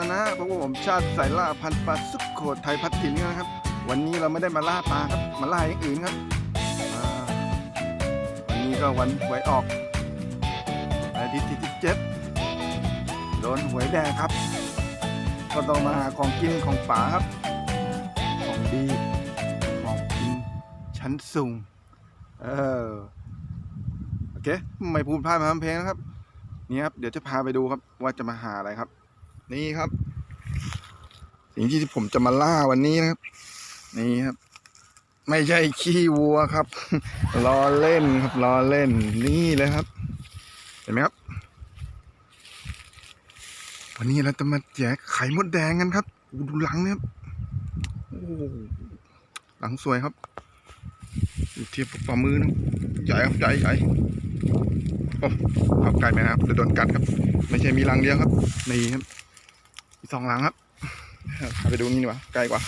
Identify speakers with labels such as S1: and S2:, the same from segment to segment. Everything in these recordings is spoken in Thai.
S1: นะนะเพราะว่าผมชาติสายล่าพันปลาสุโขทไทยพัดถิ่นนะครับ วันนี้เราไม่ได้มาล่าปลาครับ มาล่าอย่างอื่นครับวันนี้ก็วันหวยออกอาทิตย์ที่เจ็ดโดนหวยแดงครับ ก็ต้องมาหาของกินของป่าครับ ของดี ของกินชั้นสูง เออ โอเค ไม่พูดพลาดมาทำเพลงนะครับนี่ครับ เดี๋ยวจะพาไปดูครับว่าจะมาหาอะไรครับ นี่ครับ สิ่งที่ผมจะมาล่าวันนี้นะครับ นี่ครับ ไม่ใช่ขี้วัวครับล้อเล่นครับล้อเล่นนี่เลยครับ เห็นไหมครับ วันนี้เราจะมาแจกไข่มดแดงกันครับอูดูหลังเนี่ยครับโอ้หลังสวยครับดูเทียบกับฝ่ามือนะใหญ่ครับใหญ่ใหญ่โอ้เข้าใกล้ไหมครับเดี๋ยวโดนกัดครับ ไม่ใช่มีหลังเดียวครับ นี่ครับ สองหลังครับพาไปดูนี่ดีกว่าใกล้กว่า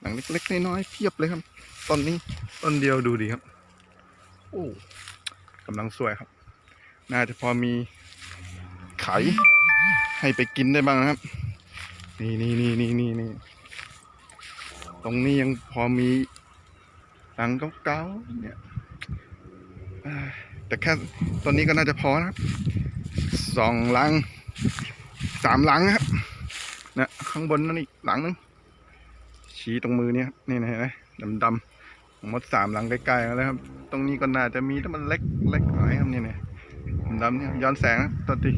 S1: หลังเล็กๆน้อยๆเพียบเลยครับต้นนี้ต้นเดียวดูดีครับโอ้กำลังสวยครับ น่าจะพอมีไข่ให้ไปกินได้บ้างนะครับ นี่นี่นี่นี่นี่นี่ตรงนี้ยังพอมีหลังเก่าๆเนี่ยแต่แค่ต้นนี้ก็น่าจะพอนะครับสองหลัง สามหลังนะครับนะข้างบนนั่นอีกหลังนึงชี้ตรงมือเนี่ยนี่นะเห็นไหมดำๆมดสามหลังใกล้ๆแล้วครับ ตรงนี้ก็น่าจะมีแต่มันเล็กเล็กหน่อยครับนี่เนี่ยดำๆเนี่ยย้อนแสงนะตัวที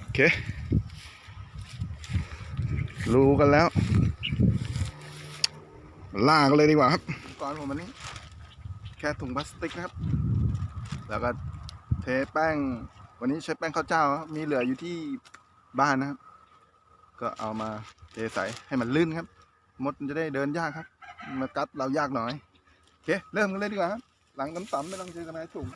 S1: โอเค รู้กันแล้วล่ากันเลยดีกว่าครับก่อนผมวันนี้ แค่ถุงพลาสติกนะครับ แล้วก็เทแป้ง วันนี้ใช้แป้งข้าวเจ้า มีเหลืออยู่ที่ บ้านนะครับ ก็เอามาเทใส่ให้มันลื่นครับ มดมันจะได้เดินยากครับ มากัดเรายากหน่อย โอเค เริ่มกันเลยดีกว่าครับ หลังต่ำๆไม่ต้องเจอกันนะถุง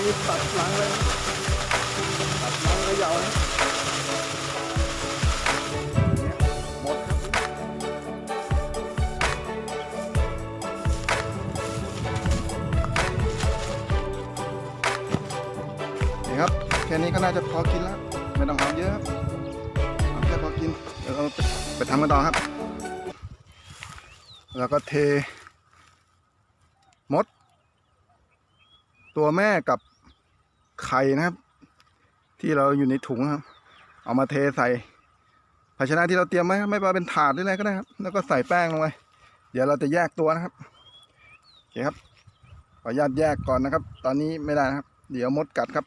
S1: เราจะใช้ตัดหลังเลยตัดหลังระยาวนะเนี่ยหมดครับนี่ครับ แค่นี้ก็น่าจะพอกินแล้ว ไม่ต้องทำเยอะครับเอาแค่พอกิน เดี๋ยวเราไปไปทำกันต่อครับ แล้วก็เทมด ตัวแม่กับ ไข่นะครับ ที่เราอยู่ในถุงครับ เอามาเทใส่ ภาชนะที่เราเตรียมไว้ไม่ว่าเป็นถาดหรืออะไรก็ได้ครับ แล้วก็ใส่แป้งลงไปเดี๋ยวเราจะแยกตัวนะครับโอเคครับขออนุญาตแยกก่อนนะครับ ตอนนี้ไม่ได้นะครับ เดี๋ยวมดกัดครับ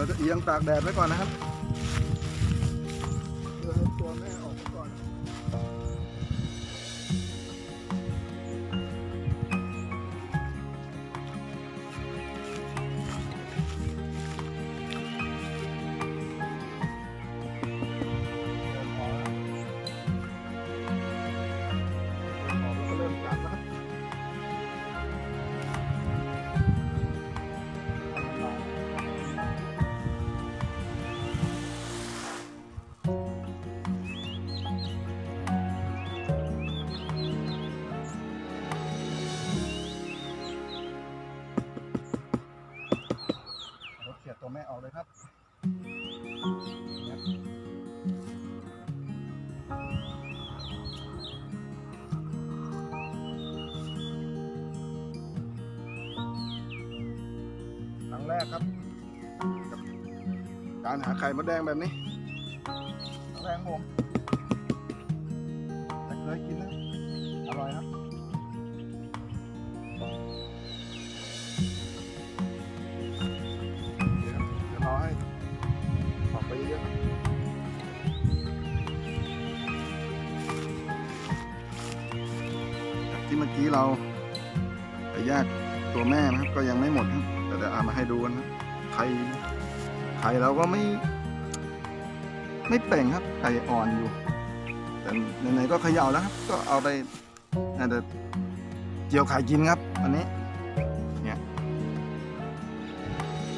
S1: เราจะเอียงตากแดดไว้ก่อนนะครับ ครั้งแรกครับการหาไข่มดแดงแบบนี้ครั้งแรงผมแต่เคยกินนะอร่อยครับเดี๋ยวเดี๋ยวรอให้ออกไปเยอะๆครับจากที่เมื่อกี้เราไปแยกตัวแม่นะครับก็ยังไม่หมดครับ เดี๋ยวเอามาให้ดูกันนะไข่ไข่เราก็ไม่ ไม่เป่งครับ ไข่อ่อนอยู่ แต่ไหนๆก็เขย่าแล้วครับ ก็เอาไปน่าจะเจียวไข่กินครับวันนี้ เนี่ย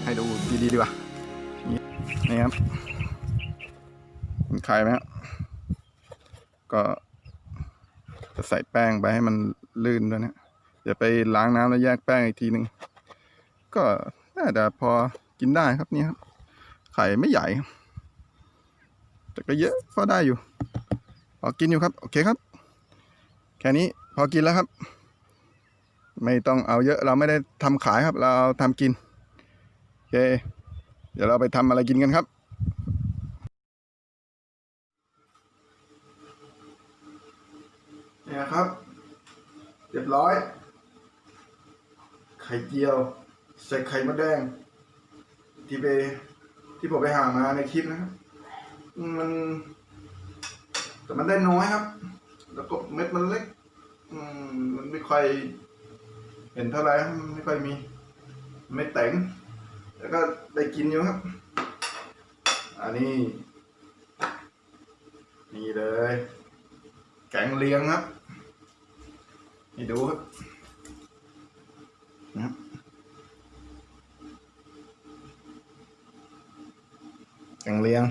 S1: ให้ดูดีๆดีกว่านี่นครับเห็นไข่ไหมครับก็จะใส่แป้งไปให้มันลื่นด้วยนะเดี๋ยวไปล้างน้ำแล้วแยกแป้งอีกทีหนึ่ง ก็น่าจะพอกินได้ครับนี่ครับ ไข่ไม่ใหญ่ แต่ก็เยอะก็ได้อยู่พอกินอยู่ครับ โอเคครับ แค่นี้พอกินแล้วครับ ไม่ต้องเอาเยอะเราไม่ได้ทำขายครับ เราเอาทำกินโอเค เดี๋ยวเราไปทำอะไรกินกันครับเนี่ยครับ เรียบร้อย ไข่เจียว ส่ไข่มดแดง ที่ไปที่ผมไปหามาในคลิปนะครับมัน แต่มันได้น้อยครับ แล้วก็เม็ดมันเล็กอืมันไม่ค่อยเห็นเท่าไหร่ไม่ค่อยมีไม่เต็งแล้วก็ได้กินอยู่ครับ อันนี้ นี่เลย แกงเลียงครับ นี่ดูครับนะครับ แกงเลียง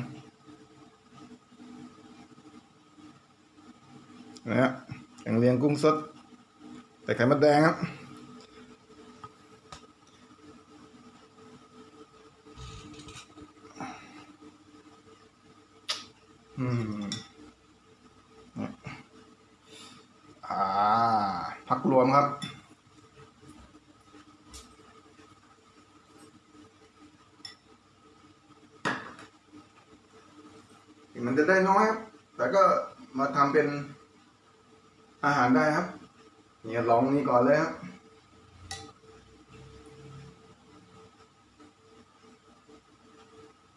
S1: นะฮะแกงเลียงกุ้งสดแต่ไข่มดแดงครับอืมอ่าพักรวมครับ ถึงมั น้อยครับ แต่ก็มาทำเป็นอาหารได้ครับ เนี่ยลองนี่ก่อนเลยครับ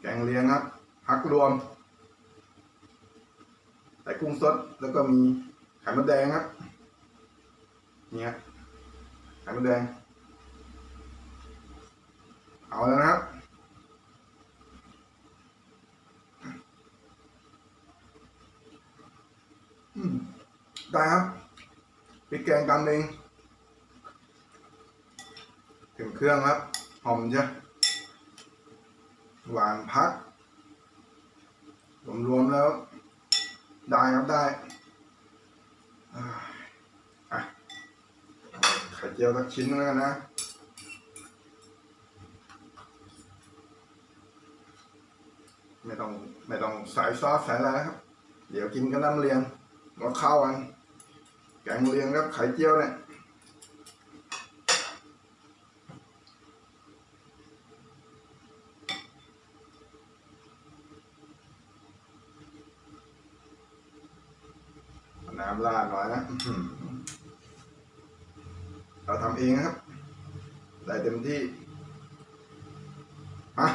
S1: แกงเลียงครับพักรวมใส่กุ้งสดแล้วก็มีไข่มดแดงครับเนี่ยไข่มดแดง เอาแล้วนะครับ อืม ได้ครับพริกแกงตำเองถึงเครื่องครับ หอมจ้ะหวานพัก รวมๆแล้ว ได้ครับได้อะเอาไข่เจียวสักชิ้นแล้วกันนะไม่ต้องไม่ต้องใส่ซอสใส่อะไรครับ เดี๋ยวกินกับน้ำเลียง ก็เข้ากัน แกงเลียงกับไข่เจียวเนี่ยน้ำราดหน่อยนะเราทำเองนะครับ ได้เต็มที่มา